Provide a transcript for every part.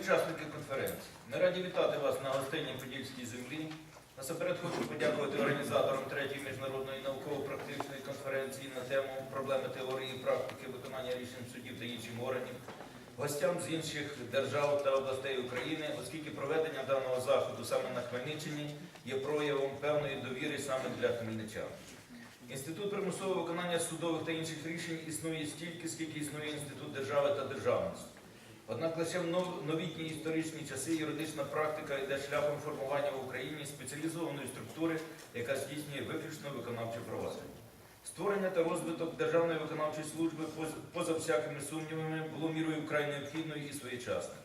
учасники конференції, ми раді вітати вас на гостинній Подільській землі. Насамперед хочу подякувати організаторам третьої міжнародної науково-практичної конференції на тему проблеми теорії і практики виконання рішень судів та інших органів, гостям з інших держав та областей України, оскільки проведення даного заходу саме на Хмельниччині є проявом певної довіри саме для хмельничан. Інститут примусового виконання судових та інших рішень існує стільки, скільки існує інститут держави та державності. Однак лише в новітні історичні часи юридична практика йде шляхом формування в Україні спеціалізованої структури, яка здійснює виключно виконавче провадження. Створення та розвиток Державної виконавчої служби поза всякими сумнівами було мірою вкрай необхідною і своєчасною.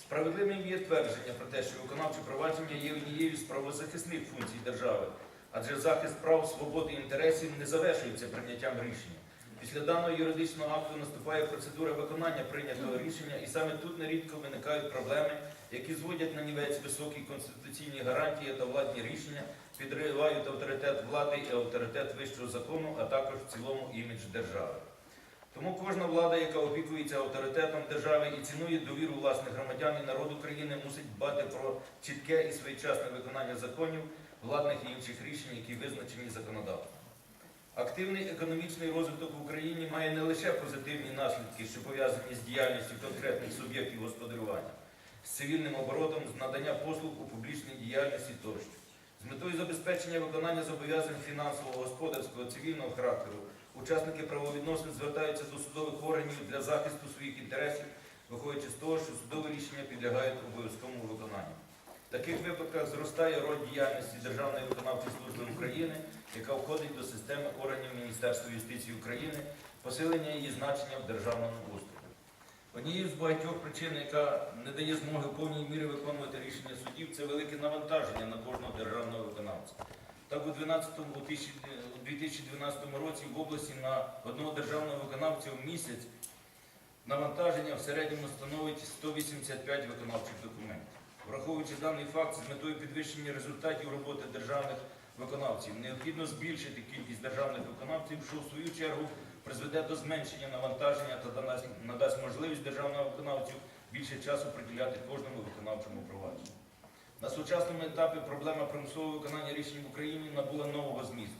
Справедливим є твердження про те, що виконавче провадження є однією з правозахисних функцій держави, адже захист прав, свободи і інтересів не завершується прийняттям рішення. Після даного юридичного акту наступає процедура виконання прийнятого рішення, і саме тут нерідко виникають проблеми, які зводять на нівець високі конституційні гарантії та владні рішення, підривають авторитет влади і авторитет вищого закону, а також в цілому імідж держави. Тому кожна влада, яка опікується авторитетом держави і цінує довіру власних громадян і народу країни, мусить дбати про чітке і своєчасне виконання законів, владних і інших рішень, які визначені законодавством. Активний економічний розвиток в Україні має не лише позитивні наслідки, що пов'язані з діяльністю конкретних суб'єктів господарювання, з цивільним оборотом, з надання послуг у публічній діяльності тощо. З метою забезпечення виконання зобов'язань фінансового, господарського, цивільного характеру учасники правовідносин звертаються до судових органів для захисту своїх інтересів, виходячи з того, що судові рішення підлягають обов'язковому виконанню. Таких випадках зростає роль діяльності Державної виконавчої служби України, яка входить до системи органів Міністерства юстиції України, посилення її значення в державному устрої. Однією з багатьох причин, яка не дає змоги в повній мірі виконувати рішення судів, це велике навантаження на кожного державного виконавця. Так, у 12 у тисячі- у 2012 році в області на одного державного виконавця в місяць навантаження в середньому становить 185 виконавчих документів. Враховуючи даний факт, з метою підвищення результатів роботи державних виконавців, необхідно збільшити кількість державних виконавців, що в свою чергу призведе до зменшення навантаження та надасть- можливість державного виконавцю більше часу приділяти кожному виконавчому провадженню. На сучасному етапі проблема примусового виконання рішень в Україні набула нового змісту.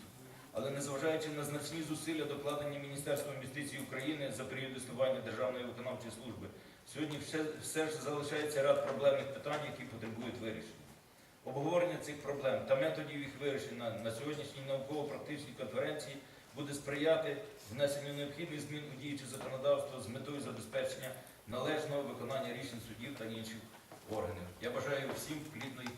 Але незважаючи на значні зусилля, докладені Міністерством юстиції України за період існування Державної виконавчої служби, сьогодні все, все ж залишається ряд проблемних питань, які потребують вирішення. Обговорення цих проблем та методів їх вирішення на сьогоднішній науково-практичній конференції буде сприяти внесенню необхідних змін у діюче законодавство з метою забезпечення належного виконання рішень судів та інших органів. Я бажаю всім плідної